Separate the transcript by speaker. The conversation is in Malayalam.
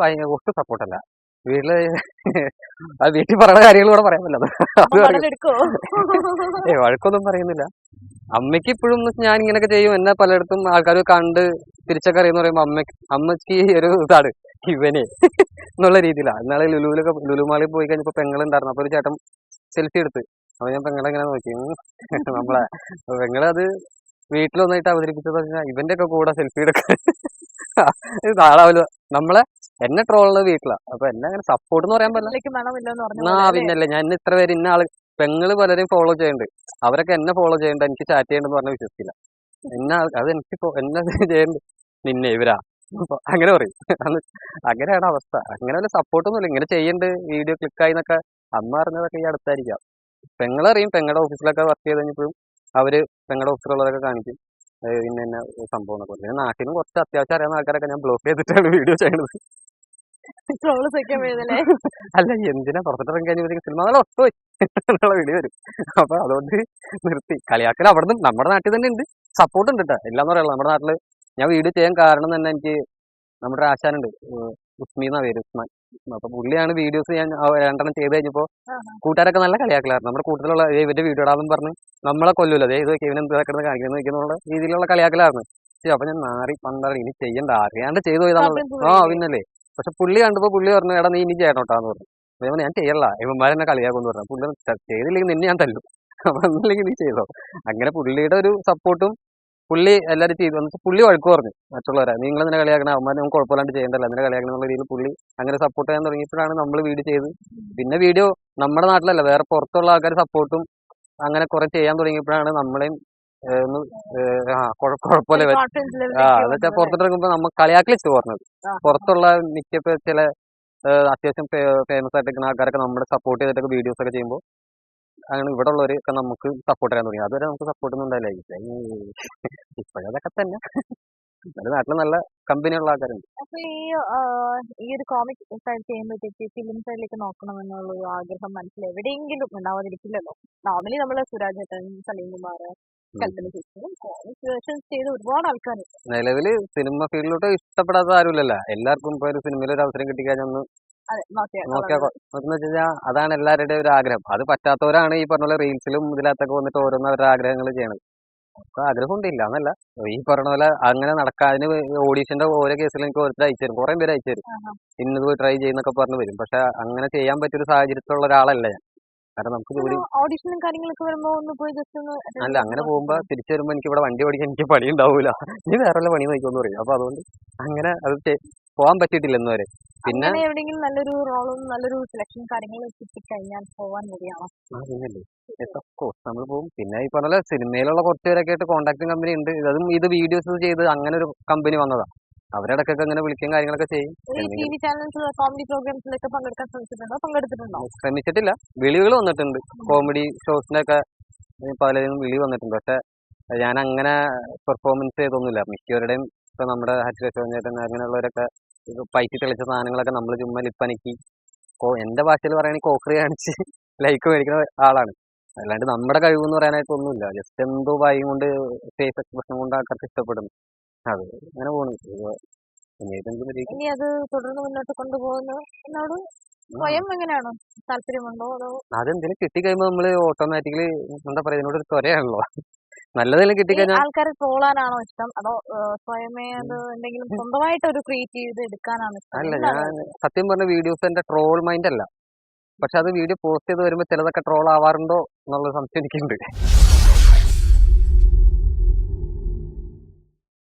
Speaker 1: ഭയ- ഒട്ടും സപ്പോർട്ടല്ല വീട്ടിൽ അത് വീട്ടിൽ പറയുന്ന കാര്യങ്ങൾ കൂടെ പറയാൻ പറ്റില്ല. ഏ വഴക്കൊന്നും പറയുന്നില്ല. അമ്മയ്ക്ക് ഇപ്പോഴും ഞാൻ ഇങ്ങനെയൊക്കെ ചെയ്യും. എന്നെ പലയിടത്തും ആൾക്കാർ കണ്ട് തിരിച്ചൊക്കെ അറിയുന്ന പറയുമ്പോ അമ്മയ്ക്ക് അമ്മയ്ക്ക് ഒരു ഇതാണ്. ഇവനെ എന്നുള്ള രീതിയിലാണ് ഇന്നാളെ ലുലുവിലൊക്കെ ലുലുമാളിൽ പോയി കഴിഞ്ഞപ്പോ പെങ്ങളുണ്ടായിരുന്നു. അപ്പൊ ഒരു ചേട്ടൻ സെൽഫി എടുത്ത്. അപ്പൊ ഞാൻ പെങ്ങളെ ഇങ്ങനെ നോക്കി. നമ്മളെ പെങ്ങളത് വീട്ടിലൊന്നായിട്ട് വന്നിട്ട് അവതരിപ്പിച്ചത് പറഞ്ഞാൽ ഇവന്റെ ഒക്കെ കൂടെ സെൽഫി എടുക്കാൻ. നാളാവല്ലോ നമ്മളെ എന്നെ ട്രോളുള്ളത് വീട്ടിലാ. അപ്പൊ എന്നെ അങ്ങനെ സപ്പോർട്ട് എന്ന് പറയാൻ പറ്റില്ല. ആ പിന്നല്ലേ ഞാൻ ഇത്ര പേര് ഇന്ന ആൾ പെങ്ങൾ പലരും ഫോളോ ചെയ്യുന്നുണ്ട് അവരൊക്കെ എന്നെ ഫോളോ ചെയ്യണ്ട എനിക്ക് ചാറ്റ് ചെയ്യണ്ടെന്ന് പറഞ്ഞ വിശ്വസിക്കില്ല. എന്നെ അത് എനിക്ക് എന്നെ ചെയ്യണ്ട്. നിന്നെ ഇവരാ. അങ്ങനെ പറയും. അങ്ങനെയാണ് അവസ്ഥ. അങ്ങനെ വല്ല സപ്പോർട്ടൊന്നുമില്ല ഇങ്ങനെ ചെയ്യണ്ട് വീഡിയോ ക്ലിക്കായി എന്നൊക്കെ അമ്മ അറിഞ്ഞതൊക്കെ ഈ അടുത്തായിരിക്കാം. പെങ്ങളറിയും പെങ്ങളുടെ ഓഫീസിലൊക്കെ വർക്ക് ചെയ്ത് കഴിഞ്ഞപ്പോഴും അവർ പെങ്ങളുടെ ഓഫീസിലുള്ളതൊക്കെ കാണിക്കും. ഏ, പിന്നെ സംഭവം എന്നൊക്കെ പിന്നെ നാട്ടിലും കുറച്ച് അത്യാവശ്യം അറിയാവുന്ന ആൾക്കാരൊക്കെ ഞാൻ ബ്ലോക്ക് ചെയ്തിട്ടാണ് വീഡിയോ
Speaker 2: ചെയ്യണത്.
Speaker 1: അല്ല എന്തിനാ പുറത്തിറങ്ങി കഴിഞ്ഞപ്പോഴത്തേക്ക് സിനിമ നല്ല ഒത്തുപോയി? എന്നുള്ള വീഡിയോ വരും. അപ്പൊ അതുകൊണ്ട് നിർത്തി. കളിയാക്കൽ അവിടെ നിന്ന് നമ്മുടെ നാട്ടിൽ തന്നെ ഉണ്ട്. സപ്പോർട്ട് ഉണ്ട് കേട്ടോ ഇല്ലാന്ന് പറയാനുള്ള നമ്മുടെ നാട്ടിൽ ഞാൻ വീഡിയോ ചെയ്യാൻ കാരണം തന്നെ എനിക്ക് നമ്മുടെ ഒരു ആശാനുണ്ട്. ഉസ്മി എന്നാ പേര്. ഉസ്മാൻ. അപ്പൊ പുള്ളിയാണ് വീഡിയോസ് ഞാൻ രണ്ടെണ്ണം ചെയ്ത് കഴിഞ്ഞപ്പോ കൂട്ടുകാരൊക്കെ നല്ല കളിയാക്കലായിരുന്നു. നമ്മുടെ കൂട്ടത്തിലുള്ള "ഏയ് ഇവന്റെ വീഡിയോ ഇടാമെന്ന് പറഞ്ഞ് നമ്മളെ കൊല്ലൂല. അതെ ഇത് ഇവൻ എന്ത് കിടന്ന് കാണിക്കുന്നു എന്നുള്ള രീതിയിലുള്ള കളിയാക്കലായിരുന്നു. പക്ഷെ അപ്പൊ ഞാൻ മാറി പന്ത്രണ്ട് ഇനി ചെയ്യണ്ട. അറിയാണ്ട് ചെയ്തു പോയി
Speaker 2: Confidence
Speaker 1: ആ? പിന്നല്ലേ. പക്ഷെ പുള്ളി കണ്ടപ്പോ പുള്ളി പറഞ്ഞു എടാ നീ ഇനി ചെയ്യണോട്ടാന്ന് പറഞ്ഞു. അതേപോലെ ഞാൻ ചെയ്യല്ല. ഇവന്മാരെ ചെയ്യല്ല ഇവന്മാരെന്നെ കളിയാക്കുമെന്ന് പറഞ്ഞു. പുള്ളി ചെയ്തില്ലെങ്കിൽ നിന്നെ ഞാൻ തല്ലും. അപ്പൊ ഒന്നില്ലെങ്കിൽ നീ ചെയ്തോ. അങ്ങനെ പുള്ളിയുടെ ഒരു സപ്പോർട്ടും പുള്ളി എല്ലാവരും ചെയ്തു. എന്നിട്ട് പുള്ളി വഴക്ക് പറഞ്ഞു. മറ്റുള്ളവരെ നിങ്ങൾ എന്തിനാ കളിയാക്കണം അമ്മ നമുക്ക് കുഴപ്പമില്ലാണ്ട് ചെയ്യണ്ടല്ലോ എന്തിനാ കളിയാക്കണം എന്നുള്ള രീതിയിൽ പുള്ളി അങ്ങനെ സപ്പോർട്ട് ചെയ്യാൻ തുടങ്ങിയപ്പോഴാണ് നമ്മൾ വീഡിയോ ചെയ്ത്. പിന്നെ വീഡിയോ നമ്മുടെ നാട്ടിലല്ല വേറെ പുറത്തുള്ള ആൾക്കാർ സപ്പോർട്ടും അങ്ങനെ കുറെ ചെയ്യാൻ തുടങ്ങിയപ്പോഴാണ് നമ്മളെയും ഒന്ന് ആ കുഴ- കുഴപ്പമില്ല ആ എന്നുവെച്ചാൽ
Speaker 2: വന്നത്
Speaker 1: പുറത്തിറങ്ങുമ്പോ നമ്മ കളിയാക്കൽ ചോർന്നത്
Speaker 2: ആ.
Speaker 1: പുറത്തുള്ള മിക്ക ചില അത്യാവശ്യം ഫേമസ് ആയിട്ട് നിൽക്കുന്ന ആൾക്കാരൊക്കെ നമ്മുടെ സപ്പോർട്ട് ചെയ്തിട്ടൊക്കെ വീഡിയോസ് ഒക്കെ ചെയ്യുമ്പോൾ അങ്ങനെ ഇവിടെ ഉള്ളവരൊക്കെ നമുക്ക് സപ്പോർട്ട് ചെയ്യാൻ തുടങ്ങി അതുവരെ നമുക്ക് സപ്പോർട്ട് ഒന്നും ഉണ്ടായില്ല ഇപ്പോഴതൊക്കെ തന്നെ. എന്നാലും നാട്ടിൽ നല്ല കമ്പനിയുള്ള ആൾക്കാരുണ്ട്.
Speaker 2: അപ്പൊ ഈ ഈ ഒരു കോമിക് സൈഡ് ചെയ്യുമ്പോഴത്തേക്ക് ഫിലിം സൈഡിലേക്ക് നോക്കണമെന്നുള്ള ഒരു ആഗ്രഹം മനസ്സിൽ എവിടെയെങ്കിലും ഉണ്ടാവാതിരിക്കില്ലല്ലോ. നോർമലി നമ്മൾ സുരാജ് ഏട്ടൻ സലീം കുമാർ
Speaker 1: നിലവിൽ സിനിമ ഫീൽഡിലോട്ട് ഇഷ്ടപ്പെടാത്ത ആരുമില്ലല്ലോ. എല്ലാവർക്കും ഇപ്പൊ ഒരു സിനിമയിൽ ഒരു അവസരം കിട്ടിക്കഴിഞ്ഞാൽ ഒന്ന്
Speaker 2: അതെ നോക്കിയാ
Speaker 1: നോക്കിയാൽ എന്ന് വെച്ച് കഴിഞ്ഞാൽ അതാണ് എല്ലാവരുടെയും ഒരു ആഗ്രഹം. അത് പറ്റാത്തവരാണ് ഈ പറഞ്ഞ പോലെ റീൽസിലും ഇതിനകത്തൊക്കെ വന്നിട്ട് ഓരോന്ന് അവരുടെ ആഗ്രഹങ്ങൾ ചെയ്യണത്. അപ്പൊ ആഗ്രഹം ഉണ്ട് ഇല്ല എന്നല്ല. ഈ പറഞ്ഞ പോലെ അങ്ങനെ നടക്കാൻ അതിന് ഓഡീഷന്റെ ഓരോ കേസിലും എനിക്ക് ഓരോരുത്തർ അയച്ചു തരും. കുറെ പേര് അയച്ചു തരും. ഇന്നത് പോയി ട്രൈ ചെയ്യുന്നൊക്കെ പറഞ്ഞു വരും. പക്ഷെ അങ്ങനെ ചെയ്യാൻ പറ്റിയൊരു സാഹചര്യത്തിലുള്ള ഒരാളല്ല ഞാൻ. കാരണം നമുക്ക് ജോലി
Speaker 2: ഓഡിഷനും കാര്യങ്ങളൊക്കെ വരുമ്പോ ഒന്ന് പോയി ജസ്റ്റ് ഒന്ന് attend
Speaker 1: അല്ല
Speaker 2: ചെയ്ത്
Speaker 1: അങ്ങനെ പോകുമ്പോ തിരിച്ചു വരുമ്പോ എനിക്ക് ഇവിടെ വണ്ടി ഓടിക്കാൻ എനിക്ക് പണി ഉണ്ടാവൂല നീ വേറെ വല്ല പണി നോക്കിക്കോന്ന് പറയും. അപ്പൊ അതുകൊണ്ട് അങ്ങനെ അത് ചെ- പോകാൻ പറ്റിയിട്ടില്ല ഇന്നുവരെ പിന്നെ
Speaker 2: എവിടെയെങ്കിലും നല്ലൊരു റോളും നല്ലൊരു സെലക്ഷൻ കാര്യങ്ങളും കിട്ടിക്കഴിഞ്ഞാൽ പോവാൻ
Speaker 1: ആ പിന്നല്ലേ കോഴ്സ് നമ്മൾ പോകും പിന്നെ ഈ പറഞ്ഞ സിനിമയിലുള്ള കുറച്ച് പേരൊക്കെ ആയിട്ട് കോണ്ടാക്ടിങ് കമ്പനി ഉണ്ട്. അതും ഇത് വീഡിയോസ് ചെയ്ത് അങ്ങനെ ഒരു കമ്പനി വന്നതാ. അവരിടക്കൊക്കെ അങ്ങനെ വിളിക്കുകയും കാര്യങ്ങളൊക്കെ ചെയ്യും.
Speaker 2: കോമഡി പ്രോഗ്രാംസിലൊക്കെ പങ്കെടുക്കാൻ ശ്രമിച്ചിട്ടുണ്ടോ? പങ്കെടുത്തിട്ടുണ്ടോ?
Speaker 1: ശ്രമിച്ചിട്ടില്ല. വിളികൾ വന്നിട്ടുണ്ട്. കോമഡി ഷോസിനൊക്കെ പലരും വിളി വന്നിട്ടുണ്ട്. പക്ഷെ ഞാൻ അങ്ങനെ പെർഫോമൻസ് ചെയ്തൊന്നുമില്ല. മിക്കവരുടെയും ഇപ്പൊ നമ്മുടെ ഹരിശേഷൻ ചേട്ടൻ അങ്ങനെയുള്ളവരൊക്കെ ഇത് പൈസ തെളിച്ച സാധനങ്ങളൊക്കെ നമ്മൾ ചുമ്മാ ലിപ്പനക്കി എന്റെ ഭാഷയിൽ പറയുകയാണെങ്കിൽ കോക്കറി കാണിച്ച് ലൈക്ക് മേടിക്കുന്ന ആളാണ്. അല്ലാണ്ട് നമ്മുടെ കഴിവെന്ന് പറയാനായിട്ട് ഒന്നുമില്ല. ജസ്റ്റ് എന്തോ ഭയം കൊണ്ട് ഫേസ് എക്സ്പ്രഷൻ കൊണ്ട് ആൾക്കാർക്ക് ഇഷ്ടപ്പെടുന്നു. അത് അങ്ങനെ പോണു.
Speaker 2: ഇനി അത് തുടർന്ന് മുന്നോട്ട് കൊണ്ടുപോകുന്നു എന്നോട് സ്വയം എങ്ങനെയാണോ? താല്പര്യമുണ്ടോ അതോ?
Speaker 1: അതെന്തെങ്കിലും കിട്ടിക്കഴിയുമ്പോൾ നമ്മൾ ഓട്ടോമാറ്റിക്കലി എന്താ പറയാ ഇതിനോട് ഒരു ത്വരയാണല്ലോ. നല്ലതെല്ലാം കിട്ടിക്കഴിഞ്ഞാൽ
Speaker 2: ആൾക്കാരെ ട്രോളാനാണോ ഇഷ്ടം? അതോ സ്വയമേ അത് എന്തെങ്കിലും സ്വന്തമായിട്ട് ഒരു ക്രിയേറ്റ് ചെയ്ത് എടുക്കാനാണ് ഇഷ്ടം?
Speaker 1: അല്ല ഞാൻ സത്യം പറഞ്ഞ വീഡിയോസ് എന്റെ ട്രോൾ മൈൻഡ് അല്ല പക്ഷെ അത് വീഡിയോ പോസ്റ്റ് ചെയ്ത് വരുമ്പോൾ ചിലതൊക്കെ ട്രോൾ ആവാറുണ്ടോ എന്നുള്ള സംശയം എനിക്കുണ്ട്.